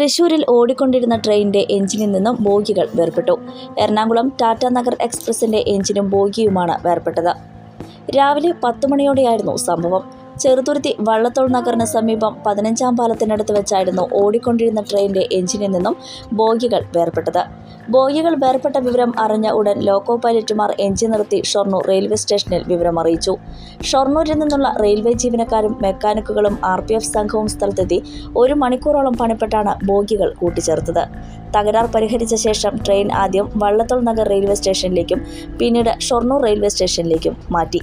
തൃശൂരിൽ ഓടിക്കൊണ്ടിരുന്ന ട്രെയിനിന്റെ എഞ്ചിനിൽ നിന്നും ബോഗികൾ വേർപെട്ടു എറണാകുളം ടാറ്റ നഗർ എക്സ്പ്രസിന്റെ എഞ്ചിനും ബോഗിയുമാണ് വേർപെട്ടത് രാവിലെ പത്ത് മണിയോടെയായിരുന്നു സംഭവം. ചെറുതുരുത്തി വള്ളത്തോൾ നഗറിന് സമീപം പതിനഞ്ചാം പാലത്തിനടുത്ത് വെച്ചായിരുന്നു ഓടിക്കൊണ്ടിരുന്ന ട്രെയിനിന്റെ എഞ്ചിനിൽ നിന്നും ബോഗികൾ വേർപെട്ടത് ബോഗികൾ വേർപെട്ട വിവരം അറിഞ്ഞ ഉടൻ ലോക്കോ പൈലറ്റുമാർ എഞ്ചിൻ നിർത്തി ഷൊർണൂർ റെയിൽവേ സ്റ്റേഷനിൽ വിവരം അറിയിച്ചു. ഷൊർണൂരിൽ നിന്നുള്ള റെയിൽവേ ജീവനക്കാരും മെക്കാനിക്കുകളും ആർ പി എഫ് സംഘവും സ്ഥലത്തെത്തി ഒരു മണിക്കൂറോളം പണിപ്പെട്ടാണ് ബോഗികൾ കൂട്ടിച്ചേർത്തത്. തകരാർ പരിഹരിച്ച ശേഷം ട്രെയിൻ ആദ്യം വള്ളത്തോൾ നഗർ റെയിൽവേ സ്റ്റേഷനിലേക്കും പിന്നീട് ഷൊർണൂർ റെയിൽവേ സ്റ്റേഷനിലേക്കും മാറ്റി.